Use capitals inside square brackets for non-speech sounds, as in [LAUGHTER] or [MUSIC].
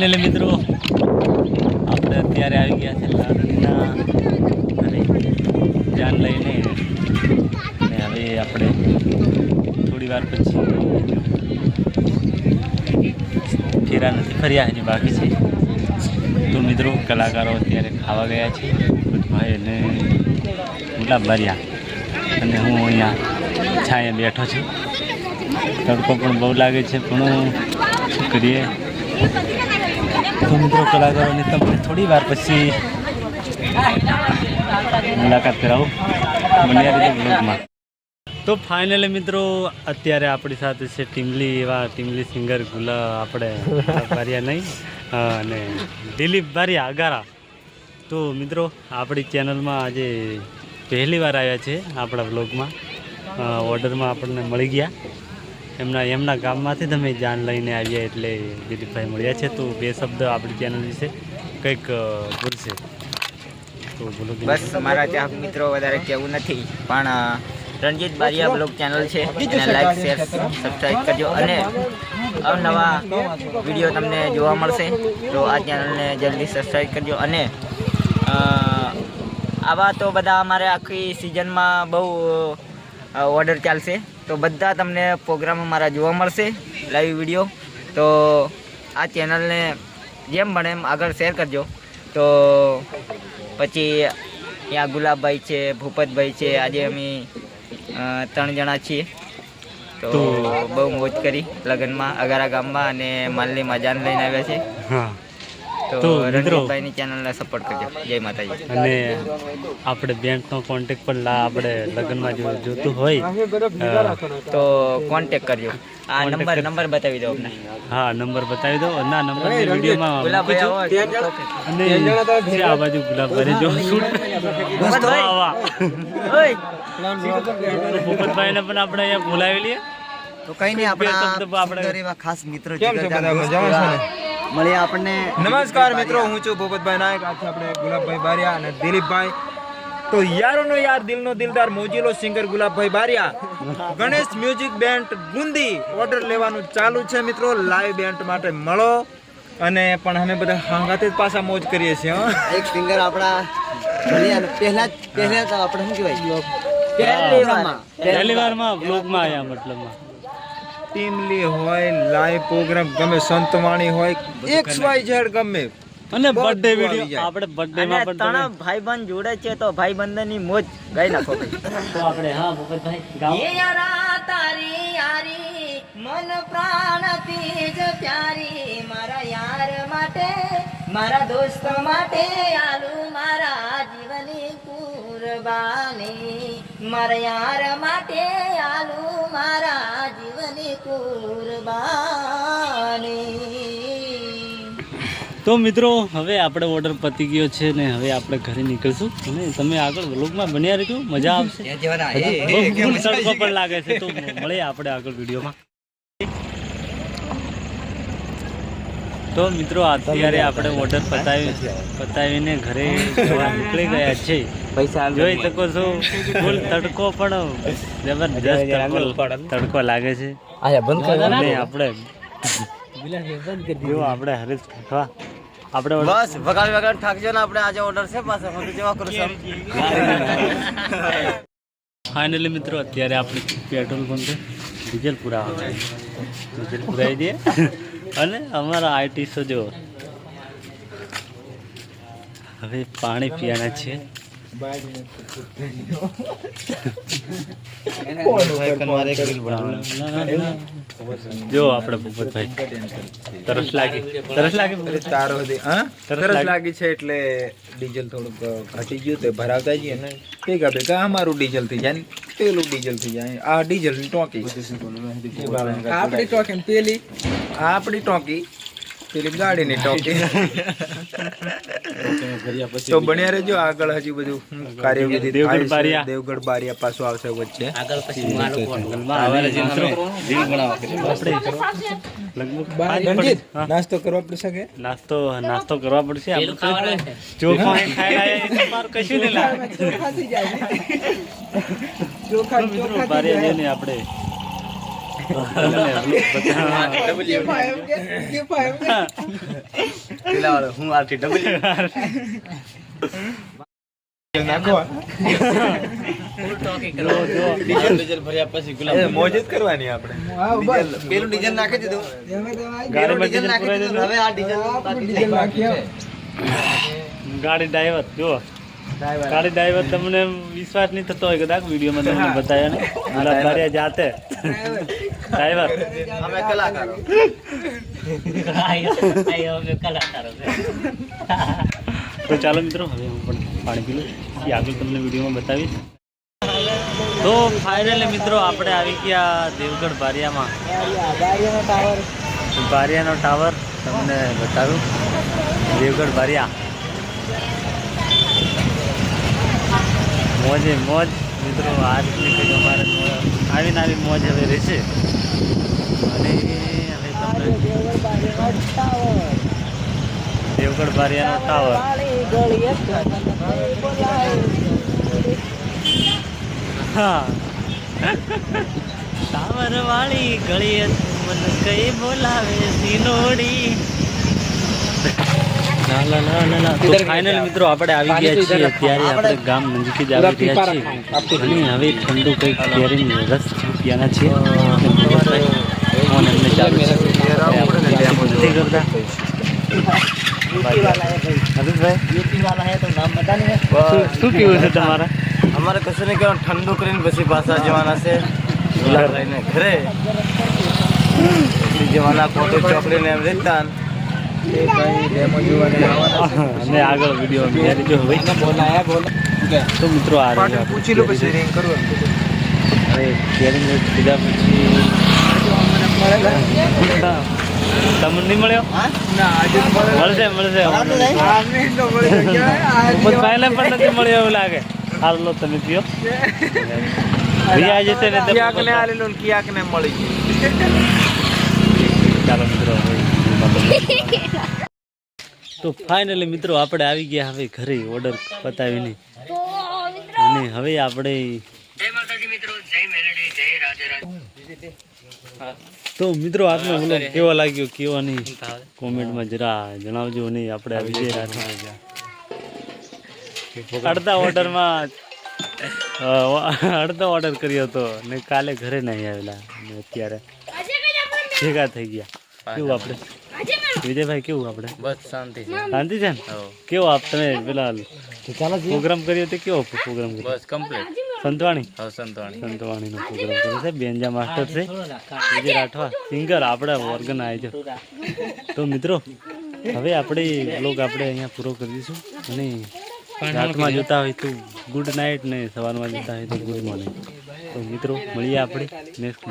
Finally મિત્રો. આપણે અત્યારે આવી ગયા છે લાડુના અને જાન લઈને. અને હવે આપણે થોડી વાર પછી ફેરા નથી ફર્યા હજી બાકી છે. તો મિત્રો, કલાકારો અત્યારે ખાવા ગયા છે. ભાઈ અને ગુલાબ ભર્યા. અને હું અહીંયા છાંયે બેઠો છું. તડકો પણ બહુ લાગે છે, પણ શું કરીએ? તો મિત્રો કલાકારોની તમને થોડી વાર પછી મુલાકાત કરાવું. મને બ્લોગમાં તો ફાઇનલી મિત્રો, અત્યારે આપણી સાથે છે ટીમલી, એવા ટીમલી સિંગર ગુલા આપણે બારિયા નહીં અને દિલીપ બારિયા અગારા તો મિત્રો, આપણી ચેનલમાં આજે પહેલી વાર આવ્યા છે આપણા બ્લોગમાં ઓર્ડરમાં આપણને મળી ગયા. એમના એમના ગામમાંથી તમે જાન લઈને આવ્યા એટલે દિલીપભાઈ મળ્યા છે. તો બે શબ્દ આપણી ચેનલ વિશે કંઈક બોલશે. તો બોલો બસ મારા ચાહક મિત્રો વધારે કહેવું નથી પણ રણજીત બારિયા બ્લોગ ચેનલ છે. એને લાઈક શેર સબસ્ક્રાઈબ કરજો અને અવનવા વીડિયો તમને જોવા મળશે. તો આ ચેનલને જલ્દી સબસ્ક્રાઈબ કરજો અને આવા તો બધા અમારે આખી સિઝનમાં બહુ ઓર્ડર ચાલશે. તો બધા તમને પ્રોગ્રામ અમારા જોવા મળશે લાઈવ વીડિયો તો આ ચેનલને જેમ બને એમ આગળ શેર કરજો. તો પછી ત્યાં ગુલાબભાઈ છે ભૂપતભાઈ છે આજે અમે ત્રણ જણા છીએ. તો તો- બહુ મોજ કરી લગ્નમાં અગારા ગામમાં અને માલની મજાને લઈને આવ્યા છે. હા. તો રણજીતભાઈની ચેનલને સપોર્ટ કરજો. જય માતાજી. અને આપણે બેંકનો કોન્ટેક પણ લા આપણે લગ્નમાં જો જોતું હોય તો કોન્ટેક કરજો. આ નંબર નંબર બતાવી દો અમને. હા નંબર બતાવી દો ના નંબર વિડીયોમાં ગુલાબભાઈ આવો. અને આ બાજુ ગુલાબભાઈ જો. ભૂપતભાઈ. આવા. ઓય. ભૂપતભાઈને પણ આપણે અહીંયા બોલાવી લઈએ. તો કઈ નહીં આપણા આપણે- ખાસ મિત્રો કેમ છો બધા? મજામાં છો મળીએ આપણને. નમસ્કાર મિત્રો હું છું ભૂપતભાઈ નાયક. આજે આપણે ગુલાબભાઈ બારિયા અને દિલીપભાઈ. તો યારોનો યાર દિલનો દિલદાર મોજીલો સિંગર ગુલાબભાઈ બારિયા. ગણેશ મ્યુઝિક બેન્ડ બુંદી ઓર્ડર લેવાનું ચાલુ છે મિત્રો. લાઈવ બેન્ડ માટે મળો. અને પણ અમે બધા હાંગાતે જ પાછા મોજ કરીએ છીએ હા. એક સિંગર આપણા પહેલા પહેલા તો આપણે શું કહેવાય? પહેલી વાર. પ્રોગ્રામમાં. પહેલી વારમાં બ્લોગમાં આવ્યા મતલબમાં ટીમલી હોય લાઈવ પ્રોગ્રામ ગમે સંતવાણી હોય એક્સ વાય ઝેડ ગમે. અને બર્થડે વીડિયો આપણે બર્થડે માં પણ ત્રણ ભાઈબંધ જોડે છે તો ભાઈબંધની મોજ ગઈ નાખો ભાઈ. તો આપણે હા ભૂપતભાઈ ગાઓ. એ યારા તારી યારી મન પ્રાણ તીજ પ્યારી. મારા યાર માટે મારા દોસ્ત માટે આલુ મારા જીવની કુરબાની મારા યાર માટે આલુ મારા જીવની કુરબાની. તો મિત્રો હવે આપણે ઓર્ડર પતી ગયો છે ને હવે આપણે ઘરે નીકળશું અને તમે આગળ વ્લોગમાં બન્યા રહેજો મજા આવશે. બહુ પણ લાગે છે તો મળીએ આપણે આગળ વિડીયોમાં. તો મિત્રો અત્યારે આપણે ઓર્ડર પતાવી પતાવીને ઘરે નીકળી ગયા છે પૈસા જોઈ શકો છો ફૂલ તડકો પણ જબરદસ્ત તડકો તડકો લાગે છે. આપણે આપણે હરીશ ખાવા આપણે બસ વગાડ વગાડ થાકજો ને આપણે આજે ઓર્ડર છે પાછા. ફોટો જેવા કરશું ફાઇનલી મિત્રો અત્યારે આપણે પેટ્રોલ પંપે ડીઝલ પુરાવા. ડીઝલ પુરાવી દઈએ. અને અમારા આર્ટિસ્ટો જો હવે પાણી પીવાના છે. જો આપણે ભૂપતભાઈ તરસ લાગી તરસ લાગી તારો તરસ લાગી. છે એટલે ડીઝલ થોડુંક ઘટી ગયું તે ભરાવતા જઈએ ને. ભેગા ભેગા અમારું ડીઝલ થઈ જાય ને. પેલું ડીઝલ થઈ જાય. આ ડીઝલની ટોંકી. આપણી ટોંકી પેલી. આ આપણી ટોંકી. પેલી ગાડીની ટોંકી. તો બન્યા રહેજો આગળ હજી બધું કાર્યવિધિ દેવગઢ. બારિયા. પાછું આવશે વચ્ચે. હા. નાસ્તો કરવા પડશે કે? નાસ્તો નાસ્તો કરવા પડશે. મારું કશું નહીં લાગે. તો મિત્રો બારે જઈને આપણે હું આરતી ડબલ મોજ કરવાની આપણે પેલું ડીઝલ નાખી દીધું ડીઝલ નાખી દીધું હવે આ ડીઝલ બાકી ગાડી ડ્રાઈવર જુઓ ગાડી ડ્રાઈવર તમને વિશ્વાસ નહીં થતો હોય કદાચ વિડીયોમાં તમને બતાવ્યા ને? મારા ઘરે જાતે. ડ્રાઈવર. અમે કલાકારો. તો ચાલો મિત્રો હવે હું પણ પાણી પી લઉં. પછી આગળ તમને વિડીયોમાં બતાવીશ. તો ફાઇનલી મિત્રો આપણે આવી ગયા દેવગઢ બારિયામાં બારિયાનો ટાવર તમને બતાવ્યું. દેવગઢ બારિયા મોજે મોજ. મિત્રો, આ રીતની કંઈક અમારે આવીને આવી મોજ હવે રહેશે. અને હવે તમને દેવગઢ બારિયાનો ટાવર હા. [LAUGHS] ટાવર વાળી ગળીએ મને કઈ બોલાવે સિનોડી તો ફાઇનલ મિત્રો આપણે આવી ગયા છીએ ત્યારે આપણે ગામ નજીક જ આવી ગયા છીએ. અને હવે ઠંડુ કંઈક કેરીની રસ પીવાના છીએ ફોન એમને ચાલુ નથી કરતા શું- શું છે તમારે અમારે કશું નહીં કરવાનું ઠંડુ કરીને પછી પાછા જવાના છે. ઘરે. જવાના કોટો ચોકડી એમ રીતના વીડિયો મેરી જો હવે તો મિત્રો આ રહ્યું પૂછી લો પછી મળ્યો મળશે મળશે પહેલા પણ મળ્યો એવું લાગે હાલ લો તમે પીઓ રિયા જશે ને કિયાક ને આલેલો કિયાક ને મળી ચાલો મિત્રો તો ફાઇનલી મિત્રો આપણે આવી ગયા હવે ઘરે ઓર્ડર પતાવીને. અને હવે આપણે તો મિત્રો આજનો વ્લોગ કેવો લાગ્યો, કેવો નહીં? કોમેન્ટમાં જરા જણાવજો નહીં આપણે આવી જઈએ રાઠવા અડધા ઓર્ડરમાં અડધો ઓર્ડર કર્યો હતો ને કાલે ઘરે નહીં આવેલા. અત્યારે ભેગા થઈ ગયા. કેવું આપણે? વિજયભાઈ કેવું આપણે? બસ શાંતિ શાંતિ છે ને? કેવો આપ તમે પેલા પ્રોગ્રામ કર્યો તો કેવો પ્રોગ્રામ કર્યો બસ કમ્પ્લીટ સંતવાણી? હવે સંતવાણી. સંતવાણીનો પ્રોગ્રામ કર્યો છે. બેન્જા માસ્ટર છે. વિજય રાઠવા. સિંગર આપણે ઓર્ગન આવ્યો તો મિત્રો હવે આપણે બ્લોગ આપણે અહીંયા પૂરો કરી દઈશું. અને રાતમાં જોતા હોય તો ગુડ નાઇટ ને સવારમાં જોતા હોય તો ગુડ મોર્નિંગ તો મિત્રો મળીએ આપણે નેક્સ્ટ